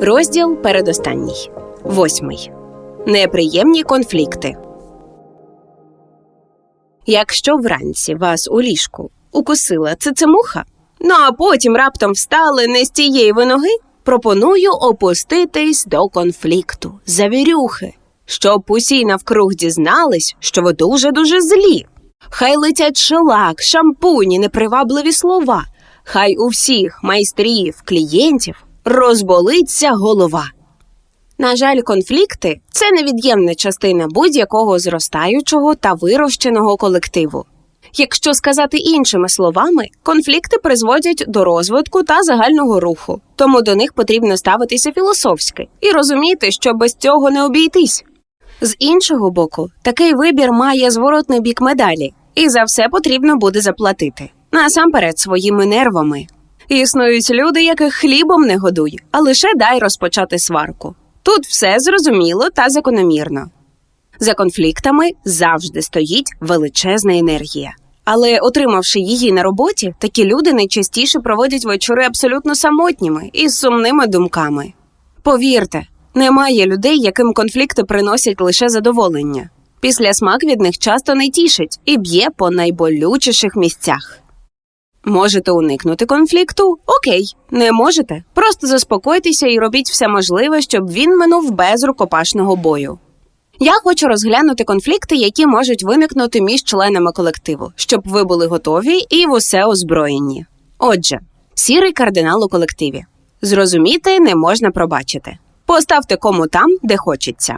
Розділ передостанній. Восьмий. Неприємні конфлікти. Якщо вранці вас у ліжку укусила цицемуха, ну а потім раптом встали не з тієї ви ноги, пропоную опуститись до конфлікту, завірюхи, щоб усі навкруг дізнались, що ви дуже-дуже злі. Хай летять шелак, шампуні, непривабливі слова. Хай у всіх майстрів, клієнтів розболиться голова. На жаль, конфлікти це невід'ємна частина будь-якого зростаючого та вирощеного колективу. Якщо сказати іншими словами, конфлікти призводять до розвитку та загального руху, тому до них потрібно ставитися філософськи і розуміти, що без цього не обійтись. З іншого боку, такий вибір має зворотний бік медалі, і за все потрібно буде заплатити насамперед своїми нервами. Існують люди, яких хлібом не годуй, а лише дай розпочати сварку. Тут все зрозуміло та закономірно. За конфліктами завжди стоїть величезна енергія. Але, отримавши її на роботі, такі люди найчастіше проводять вечори абсолютно самотніми і з сумними думками. Повірте, немає людей, яким конфлікти приносять лише задоволення. Після смак від них часто не тішить і б'є по найболючіших місцях. Можете уникнути конфлікту? Окей, не можете. Просто заспокойтеся і робіть все можливе, щоб він минув без рукопашного бою. Я хочу розглянути конфлікти, які можуть виникнути між членами колективу, щоб ви були готові і в усе озброєні. Отже, сірий кардинал у колективі. Зрозуміти не можна пробачити. Поставте кому там, де хочеться.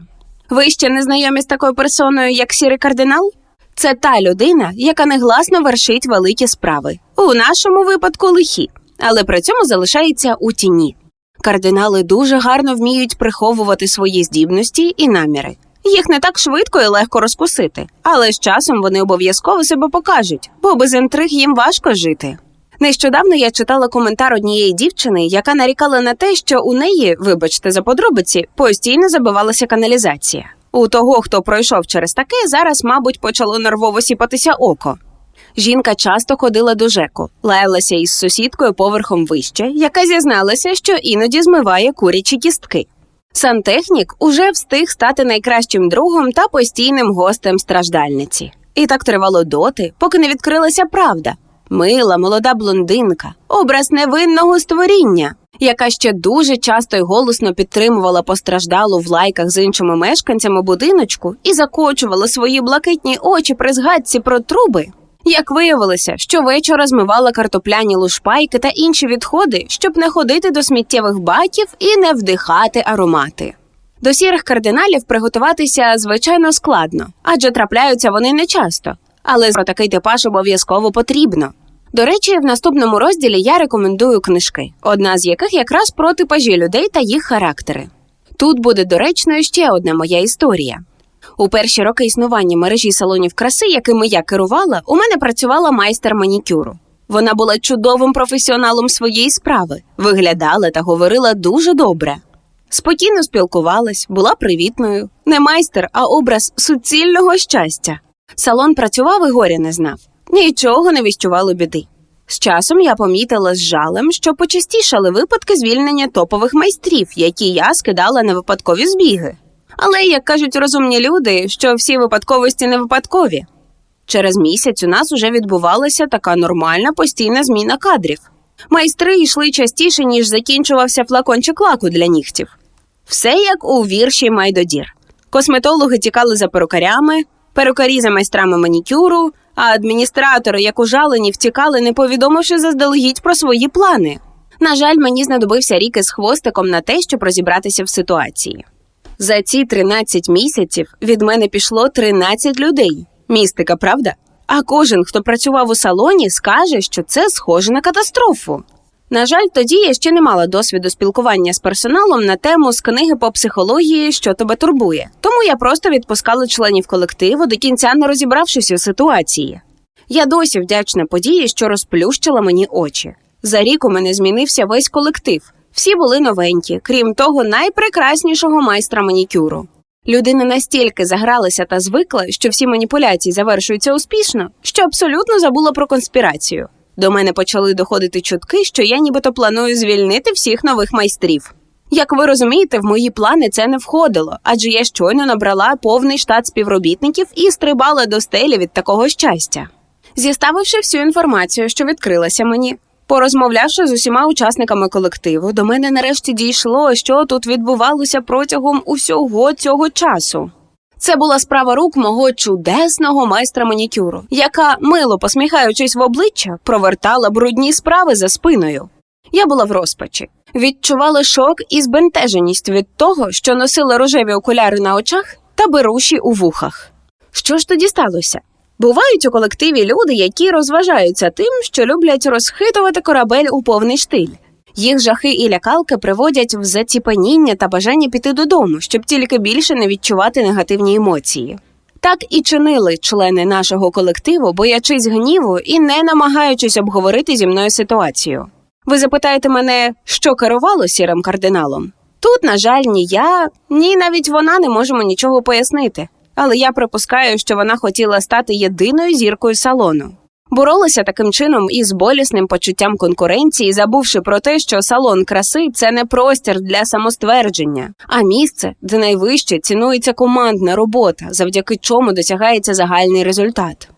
Ви ще не знайомі з такою персоною, як сірий кардинал? Це та людина, яка негласно вершить великі справи, у нашому випадку лихі, але при цьому залишається у тіні. Кардинали дуже гарно вміють приховувати свої здібності і наміри. Їх не так швидко і легко розкусити, але з часом вони обов'язково себе покажуть, бо без інтриг їм важко жити. Нещодавно я читала коментар однієї дівчини, яка нарікала на те, що у неї, вибачте за подробиці, постійно забивалася каналізація. У того, хто пройшов через таке, зараз, мабуть, почало нервово сіпатися око. Жінка часто ходила до ЖЕКу, лаялася із сусідкою поверхом вище, яка зізналася, що іноді змиває курячі кістки. Сантехнік уже встиг стати найкращим другом та постійним гостем страждальниці. І так тривало доти, поки не відкрилася правда. Мила, молода блондинка, образ невинного створіння, яка ще дуже часто й голосно підтримувала постраждалу в лайках з іншими мешканцями будиночку і закочувала свої блакитні очі при згадці про труби. Як виявилося, щовечора змивала картопляні лушпайки та інші відходи, щоб не ходити до сміттєвих баків і не вдихати аромати. До сірих кардиналів приготуватися звичайно складно, адже трапляються вони нечасто, але про такий типаж обов'язково потрібно. До речі, в наступному розділі я рекомендую книжки, одна з яких якраз про типажі людей та їх характери. Тут буде доречною ще одна моя історія. У перші роки існування мережі салонів краси, якими я керувала, у мене працювала майстер манікюру. Вона була чудовим професіоналом своєї справи, виглядала та говорила дуже добре. Спокійно спілкувалась, була привітною, не майстер, а образ суцільного щастя. Салон працював і горя не знав, нічого не віщувало біди. З часом я помітила з жалем, що почастішали випадки звільнення топових майстрів, які я скидала на випадкові збіги. Але, як кажуть розумні люди, що всі випадковості не випадкові. Через місяць у нас уже відбувалася така нормальна постійна зміна кадрів. Майстри йшли частіше, ніж закінчувався флакончик лаку для нігтів. Все як у вірші Майдодір. Косметологи тікали за перукарями, перукарі за майстрами манікюру, а адміністратори, як ужалені, втікали, не повідомивши заздалегідь про свої плани. На жаль, мені знадобився рік із хвостиком на те, щоб розібратися в ситуації. За ці 13 місяців від мене пішло 13 людей. Містика, правда? А кожен, хто працював у салоні, скаже, що це схоже на катастрофу. На жаль, тоді я ще не мала досвіду спілкування з персоналом на тему з книги по психології, що тебе турбує. Тому я просто відпускала членів колективу до кінця, не розібравшись у ситуації. Я досі вдячна події, що розплющила мені очі. За рік у мене змінився весь колектив. Всі були новенькі, крім того, найпрекраснішого майстра манікюру. Людина настільки загралася та звикла, що всі маніпуляції завершуються успішно, що абсолютно забула про конспірацію. До мене почали доходити чутки, що я нібито планую звільнити всіх нових майстрів. Як ви розумієте, в мої плани це не входило, адже я щойно набрала повний штат співробітників і стрибала до стелі від такого щастя. Зіставивши всю інформацію, що відкрилася мені, порозмовлявши з усіма учасниками колективу, до мене нарешті дійшло, що тут відбувалося протягом усього цього часу. Це була справа рук мого чудесного майстра манікюру, яка, мило посміхаючись в обличчя, провертала брудні справи за спиною. Я була в розпачі, відчувала шок і збентеженість від того, що носила рожеві окуляри на очах та беруші у вухах. Що ж тоді сталося? Бувають у колективі люди, які розважаються тим, що люблять розхитувати корабель у повний штиль. Їх жахи і лякалки приводять в заціпаніння та бажання піти додому, щоб тільки більше не відчувати негативні емоції. Так і чинили члени нашого колективу, боячись гніву і не намагаючись обговорити зі мною ситуацію. Ви запитаєте мене, що керувало сірим кардиналом? Тут, на жаль, ні я, ні навіть вона не можемо нічого пояснити. Але я припускаю, що вона хотіла стати єдиною зіркою салону. Боролася таким чином із болісним почуттям конкуренції, забувши про те, що салон краси це не простір для самоствердження, а місце, де найвище цінується командна робота, завдяки чому досягається загальний результат.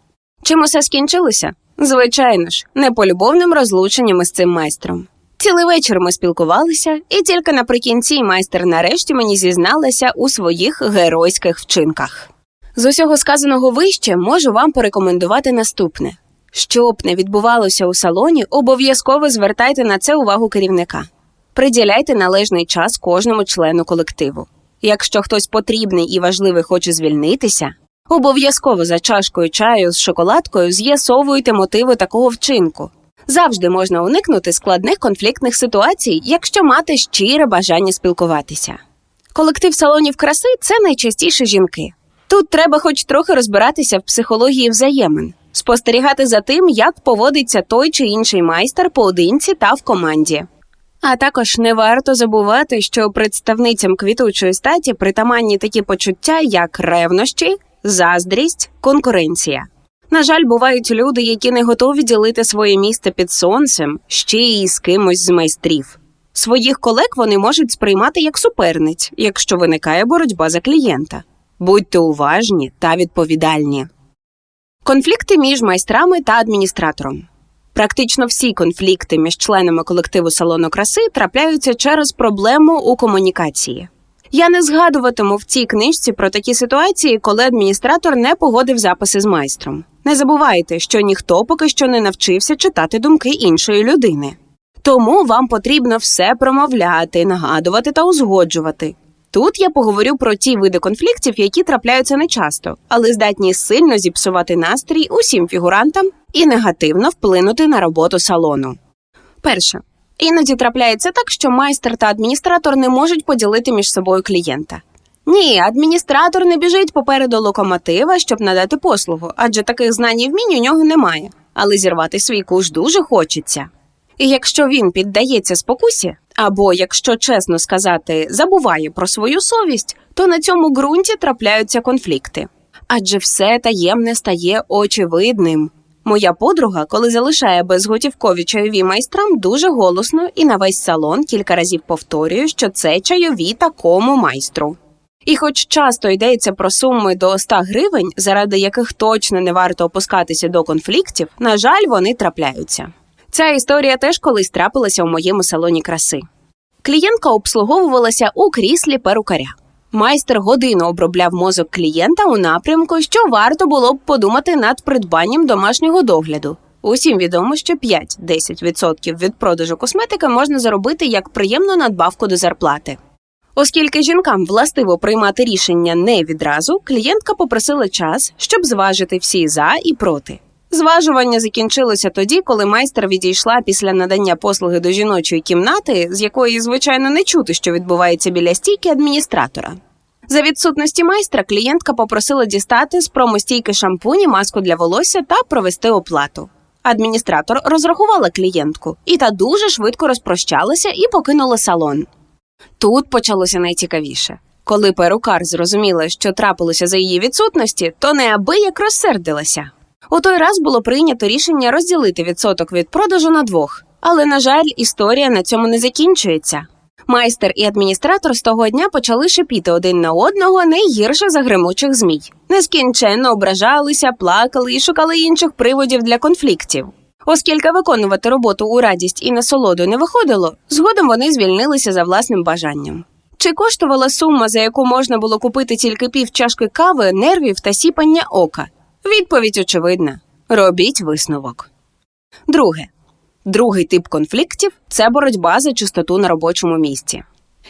Чим усе скінчилося? Звичайно ж, не полюбовним розлученням із цим майстром. Цілий вечір ми спілкувалися, і тільки наприкінці майстер нарешті мені зізналася у своїх геройських вчинках. З усього сказаного вище можу вам порекомендувати наступне: що б не відбувалося у салоні, обов'язково звертайте на це увагу керівника. Приділяйте належний час кожному члену колективу. Якщо хтось потрібний і важливий хоче звільнитися, обов'язково за чашкою чаю з шоколадкою з'ясовуйте мотиви такого вчинку. Завжди можна уникнути складних конфліктних ситуацій, якщо мати щире бажання спілкуватися. Колектив салонів краси це найчастіше жінки. Тут треба хоч трохи розбиратися в психології взаємин, спостерігати за тим, як поводиться той чи інший майстер поодинці та в команді. А також не варто забувати, що представницям квітучої статі притаманні такі почуття, як ревнощі, заздрість, конкуренція. На жаль, бувають люди, які не готові ділити своє місце під сонцем ще й з кимось з майстрів. Своїх колег вони можуть сприймати як суперниць, якщо виникає боротьба за клієнта. Будьте уважні та відповідальні. Конфлікти між майстрами та адміністратором. Практично всі конфлікти між членами колективу салону краси трапляються через проблему у комунікації. Я не згадуватиму в цій книжці про такі ситуації, коли адміністратор не погодив записи з майстром. Не забувайте, що ніхто поки що не навчився читати думки іншої людини. Тому вам потрібно все промовляти, нагадувати та узгоджувати. Тут я поговорю про ті види конфліктів, які трапляються нечасто, але здатні сильно зіпсувати настрій усім фігурантам і негативно вплинути на роботу салону. Перше. Іноді трапляється так, що майстер та адміністратор не можуть поділити між собою клієнта. Ні, адміністратор не біжить попереду локомотива, щоб надати послугу, адже таких знань і вмінь у нього немає, але зірвати свій куш дуже хочеться. І якщо він піддається спокусі, або, якщо чесно сказати, забуває про свою совість, то на цьому ґрунті трапляються конфлікти. Адже все таємне стає очевидним. Моя подруга, коли залишає безготівкові чайові майстрам, дуже голосно і на весь салон кілька разів повторює, що це чайові такому майстру. І, хоч часто йдеться про суми до 100 гривень, заради яких точно не варто опускатися до конфліктів, на жаль, вони трапляються. Ця історія теж колись трапилася у моєму салоні краси. Клієнтка обслуговувалася у кріслі перукаря. Майстер годину обробляв мозок клієнта у напрямку, що варто було б подумати над придбанням домашнього догляду. Усім відомо, що 5-10% від продажу косметики можна заробити як приємну надбавку до зарплати. Оскільки жінкам властиво приймати рішення не відразу, клієнтка попросила час, щоб зважити всі за і проти. Зважування закінчилося тоді, коли майстер відійшла після надання послуги до жіночої кімнати, з якої, звичайно, не чути, що відбувається біля стійки адміністратора. За відсутності майстра клієнтка попросила дістати з промостійки шампуні, маску для волосся та провести оплату. Адміністратор розрахувала клієнтку, і та дуже швидко розпрощалася і покинула салон. Тут почалося найцікавіше. Коли перукар зрозуміла, що трапилося за її відсутності, то неабияк розсердилася. У той раз було прийнято рішення розділити відсоток від продажу на двох. Але, на жаль, історія на цьому не закінчується. Майстер і адміністратор з того дня почали шипіти один на одного не гірше за гримучих змій. Нескінченно ображалися, плакали і шукали інших приводів для конфліктів. Оскільки виконувати роботу у радість і насолоду не виходило, згодом вони звільнилися за власним бажанням. Чи коштувала сума, за яку можна було купити тільки пів чашки кави, нервів та сіпання ока? Відповідь очевидна: робіть висновок. Друге. Другий тип конфліктів це боротьба за чистоту на робочому місці.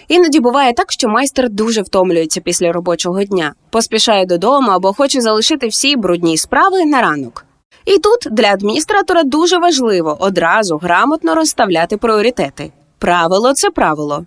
Іноді буває так, що майстер дуже втомлюється після робочого дня, поспішає додому або хоче залишити всі брудні справи на ранок. І тут для адміністратора дуже важливо одразу грамотно розставляти пріоритети. Правило це правило.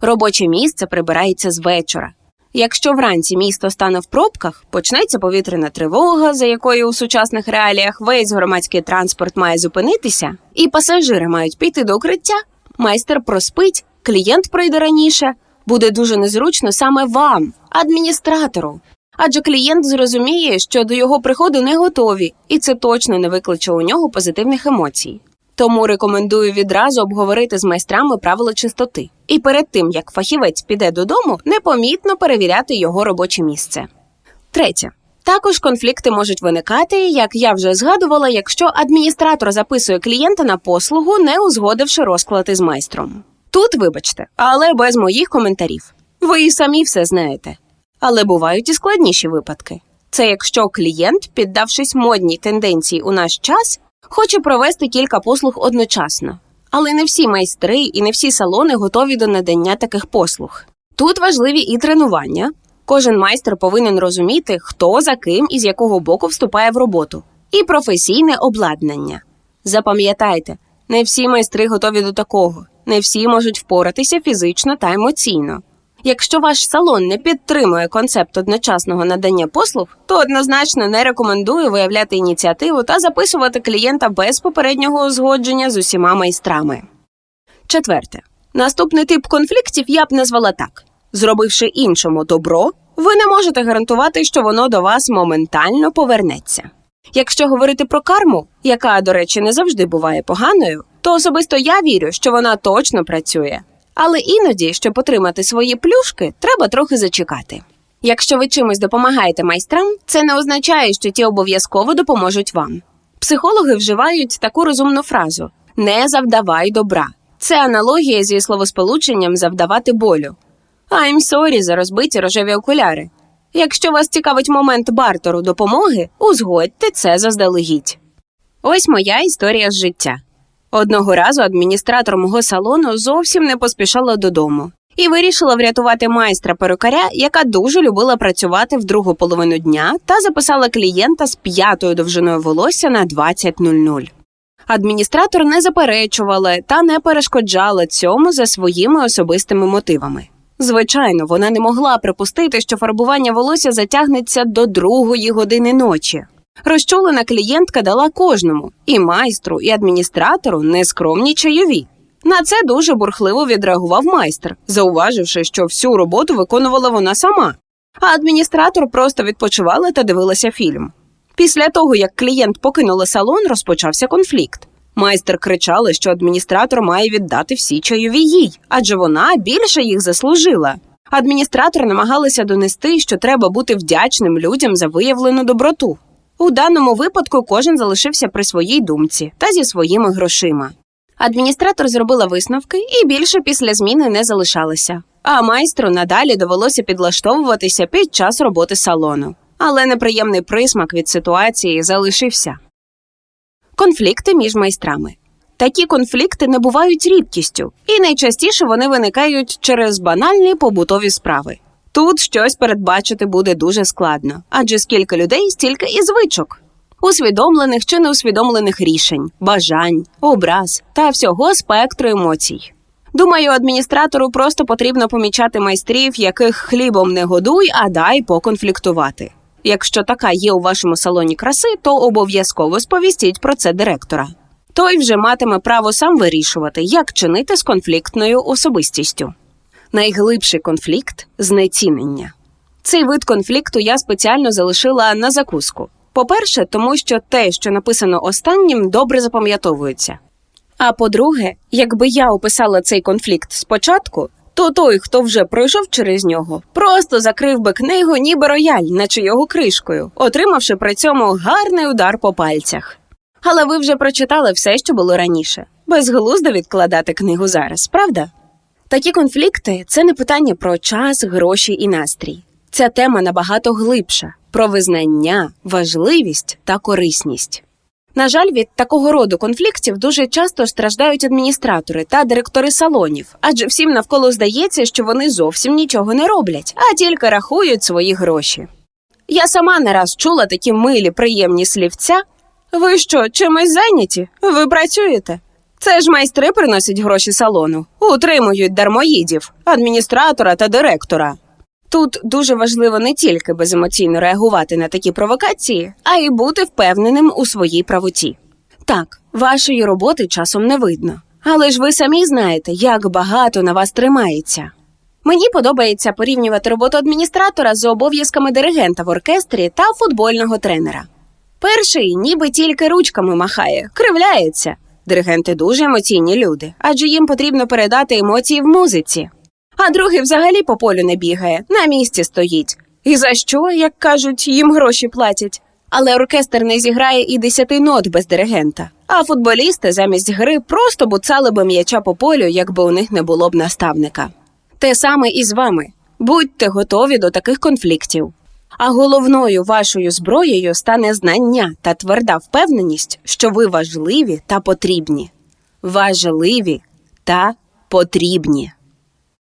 Робоче місце прибирається з вечора. Якщо вранці місто стане в пробках, почнеться повітряна тривога, за якою у сучасних реаліях весь громадський транспорт має зупинитися, і пасажири мають піти до укриття. Майстер проспить, клієнт прийде раніше. Буде дуже незручно саме вам, адміністратору. Адже клієнт зрозуміє, що до його приходу не готові, і це точно не викличе у нього позитивних емоцій. Тому рекомендую відразу обговорити з майстрами правила чистоти. І перед тим як фахівець піде додому, непомітно перевіряти його робоче місце. Третє. Також конфлікти можуть виникати, як я вже згадувала, якщо адміністратор записує клієнта на послугу, не узгодивши розклад із майстром. Тут, вибачте, але без моїх коментарів. Ви і самі все знаєте. Але бувають і складніші випадки. Це якщо клієнт, піддавшись модній тенденції у наш час, хоче провести кілька послуг одночасно. Але не всі майстри і не всі салони готові до надання таких послуг. Тут важливі і тренування. Кожен майстер повинен розуміти, хто за ким і з якого боку вступає в роботу, і професійне обладнання. Запам'ятайте, не всі майстри готові до такого, не всі можуть впоратися фізично та емоційно. Якщо ваш салон не підтримує концепт одночасного надання послуг, то однозначно не рекомендую виявляти ініціативу та записувати клієнта без попереднього узгодження з усіма майстрами. Четверте. Наступний тип конфліктів я б назвала так: зробивши іншому добро, ви не можете гарантувати, що воно до вас моментально повернеться. Якщо говорити про карму, яка, до речі, не завжди буває поганою, то особисто я вірю, що вона точно працює. Але іноді, щоб отримати свої плюшки, треба трохи зачекати. Якщо ви чимось допомагаєте майстрам, це не означає, що ті обов'язково допоможуть вам. Психологи вживають таку розумну фразу не завдавай добра. Це аналогія зі словосполученням завдавати болю. I'm sorry за розбиті рожеві окуляри. Якщо вас цікавить момент бартеру допомоги, узгодьте це заздалегідь. Ось моя історія з життя. Одного разу адміністратор мого салону зовсім не поспішала додому і вирішила врятувати майстра перукаря, яка дуже любила працювати в другу половину дня та записала клієнта з п'ятою довжиною волосся на 20.00. Адміністратор не заперечувала та не перешкоджала цьому за своїми особистими мотивами. Звичайно, вона не могла припустити, що фарбування волосся затягнеться до другої години ночі. Розчулена клієнтка дала кожному і майстру, і адміністратору нескромні чайові. На це дуже бурхливо відреагував майстер, зауваживши, що всю роботу виконувала вона сама, а адміністратор просто відпочивала та дивилася фільм. Після того, як клієнт покинула салон, розпочався конфлікт. Майстер кричала, що адміністратор має віддати всі чайові їй, адже вона більше їх заслужила. Адміністратор намагалася донести, що треба бути вдячним людям за виявлену доброту. У даному випадку кожен залишився при своїй думці та зі своїми грошима. Адміністратор зробила висновки і більше після зміни не залишалася. А майстру надалі довелося підлаштовуватися під час роботи салону. Але неприємний присмак від ситуації залишився. Конфлікти між майстрами. Такі конфлікти не бувають рідкістю, і найчастіше вони виникають через банальні побутові справи. Тут щось передбачити буде дуже складно, адже скільки людей, стільки і звичок, усвідомлених чи неусвідомлених рішень, бажань, образ та всього спектру емоцій. Думаю, адміністратору просто потрібно помічати майстрів, яких хлібом не годуй, а дай поконфліктувати. Якщо така є у вашому салоні краси, то обов'язково сповістіть про це директора. Той вже матиме право сам вирішувати, як чинити з конфліктною особистістю. Найглибший конфлікт знецінення. Цей вид конфлікту я спеціально залишила на закуску. По-перше, тому що те, що написано останнім, добре запам'ятовується. А по-друге, якби я описала цей конфлікт спочатку, то той, хто вже пройшов через нього, просто закрив би книгу, ніби рояль, наче його кришкою, отримавши при цьому гарний удар по пальцях. Але ви вже прочитали все, що було раніше. Безглуздо відкладати книгу зараз, правда? Такі конфлікти це не питання про час, гроші і настрій. Ця тема набагато глибша про визнання, важливість та корисність. На жаль, від такого роду конфліктів дуже часто страждають адміністратори та директори салонів, адже всім навколо здається, що вони зовсім нічого не роблять, а тільки рахують свої гроші. Я сама не раз чула такі милі, приємні слівця. Ви що, чимось зайняті? Ви працюєте? Це ж майстри приносять гроші салону, утримують дармоїдів, адміністратора та директора. Тут дуже важливо не тільки беземоційно реагувати на такі провокації, а й бути впевненим у своїй правоті. Так, вашої роботи часом не видно, але ж ви самі знаєте, як багато на вас тримається. Мені подобається порівнювати роботу адміністратора з обов'язками диригента в оркестрі та футбольного тренера. Перший ніби тільки ручками махає, кривляється. Диригенти дуже емоційні люди, адже їм потрібно передати емоції в музиці. А другий взагалі по полю не бігає, на місці стоїть. І за що, як кажуть, їм гроші платять. Але оркестр не зіграє і десяти нот без диригента. А футболісти замість гри просто буцали би м'яча по полю, якби у них не було б наставника. Те саме і з вами. Будьте готові до таких конфліктів. А головною вашою зброєю стане знання та тверда впевненість, що ви важливі та потрібні. Важливі та потрібні.